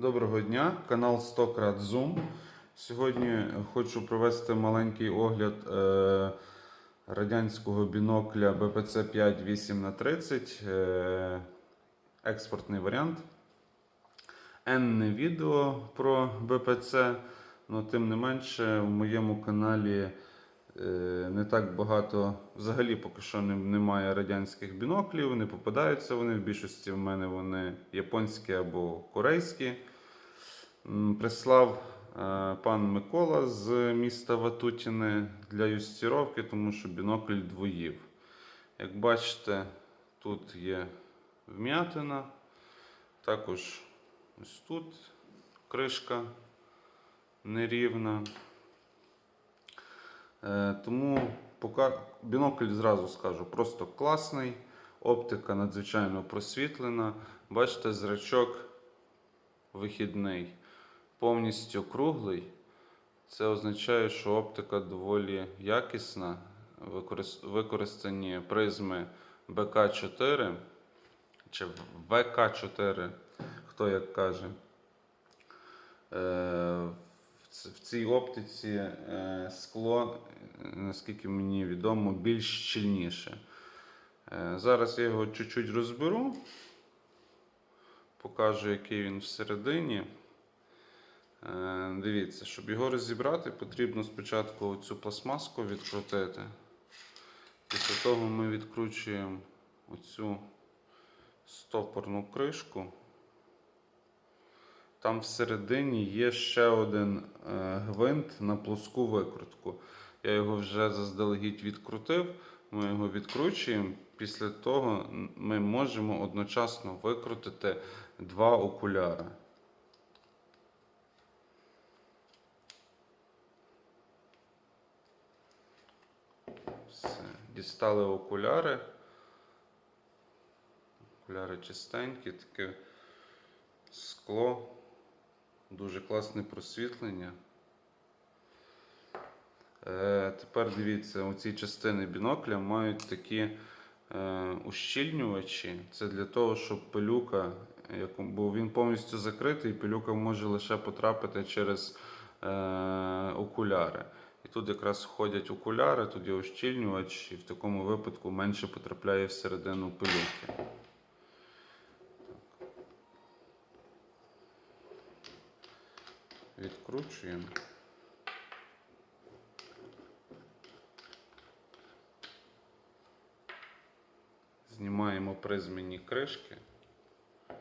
Доброго дня, канал 100 крат Zoom. Сьогодні хочу провести маленький огляд е, радянського бінокля BPC 5 8 на 30 е, експортний варіант. Енне відео про BPC, але тим не менше в моєму каналі не так багато, взагалі поки що немає радянських біноклів, не попадаються вони. В більшості в мене вони японські або корейські. Прислав е, пан Микола з міста Ватутіне для юстіровки, тому що бінокль двоїв. Як бачите, тут є вм'ятина, також ось тут кришка нерівна. Е, Тому бінокль зразу скажу, просто класний, оптика надзвичайно просвітлена. Бачите, зрачок вихідний, повністю круглий. Це означає, що оптика доволі якісна. Використ- Використані призми БК4 чи ВК4, хто як каже. В цій оптиці е, скло, е, наскільки мені відомо, більш щільніше. Е, Зараз я його чуть-чуть розберу, покажу, який він всередині. Дивіться, щоб його розібрати, потрібно спочатку цю пластмаску відкрутити. Після того ми відкручуємо оцю стопорну кришку. Там всередині є ще один е, гвинт на плоску викрутку. Я його вже заздалегідь відкрутив. Ми його відкручуємо. Після того ми можемо одночасно викрутити два окуляри. Все. Дістали окуляри. Окуляри чистенькі, таке скло. Дуже класне просвітлення. Е, тепер дивіться, оці частини бінокля мають такі е, ущільнювачі. Це для того, щоб пилюка, бо він повністю закритий, пилюка може лише потрапити через е, окуляри. І тут якраз входять окуляри, тут є ущільнювач, і в такому випадку менше потрапляє всередину пилюки. Відкручуємо. Знімаємо призмені кришки. Ось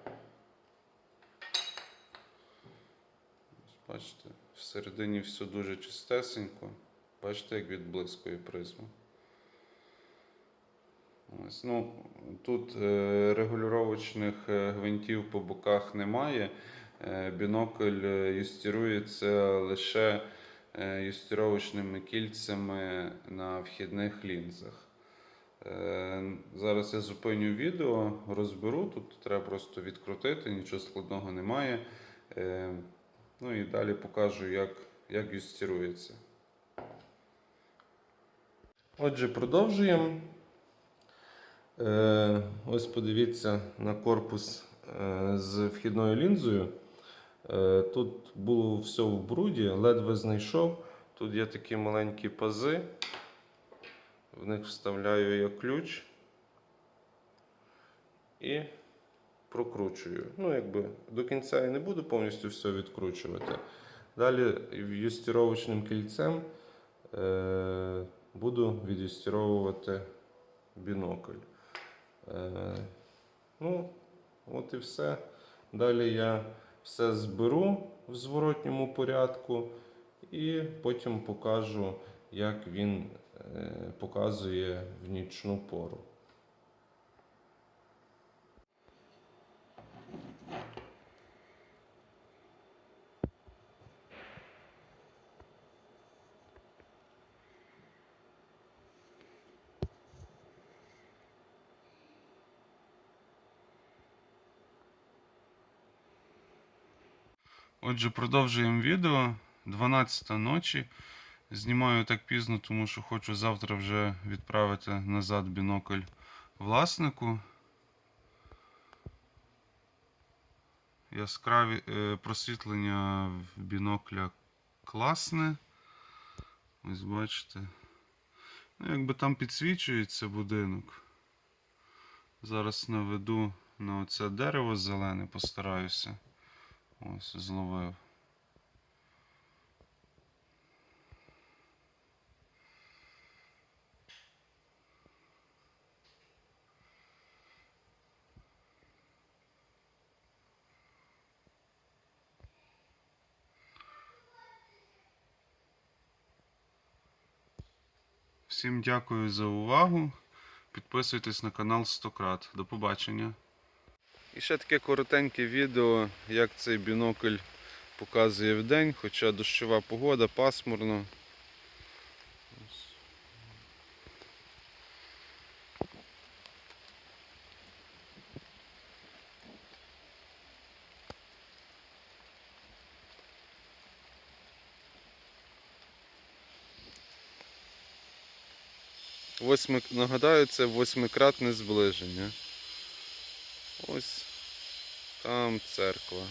Бачите, всередині все дуже чистесенько. Бачите, як відблискує призма. Ось, ну, тут е, регулювачних е, гвинтів по боках немає. Е, бінокль е, юстирується лише е, юстировочними кільцями на вхідних лінзах. Зараз я зупиню відео, розберу. Тут треба просто відкрутити, нічого складного немає. Ну і далі покажу, як, як юстирується. Отже, продовжуємо. Ось подивіться на корпус з вхідною лінзою. Е, тут було все в бруді, ледве знайшов. Тут є такі маленькі пази. В них вставляю я ключ і прокручую. Ну, якби до кінця я не буду повністю все відкручувати. Далі юстировочним кільцем е, буду відюстировувати бінокль. Е, ну, от і все. Далі я все зберу в зворотньому порядку і потім покажу, як він е, показує в нічну пору. Отже, продовжуємо відео. 12 ночі. Знімаю так пізно, тому що хочу завтра вже відправити назад бінокль власнику. Яскраві е, просвітлення в бінокля класне. Ось бачите. Ну, якби там підсвічується будинок. Зараз наведу на оце дерево зелене, постараюся. Ось, зловив. Всім дякую за увагу. Підписуйтесь на канал 100 крат. До побачення. І ще таке коротеньке відео, як цей бінокль показує в день, хоча дощова погода, пасмурно. Восьми, нагадаю, це восьмикратне зближення. Ось там церква.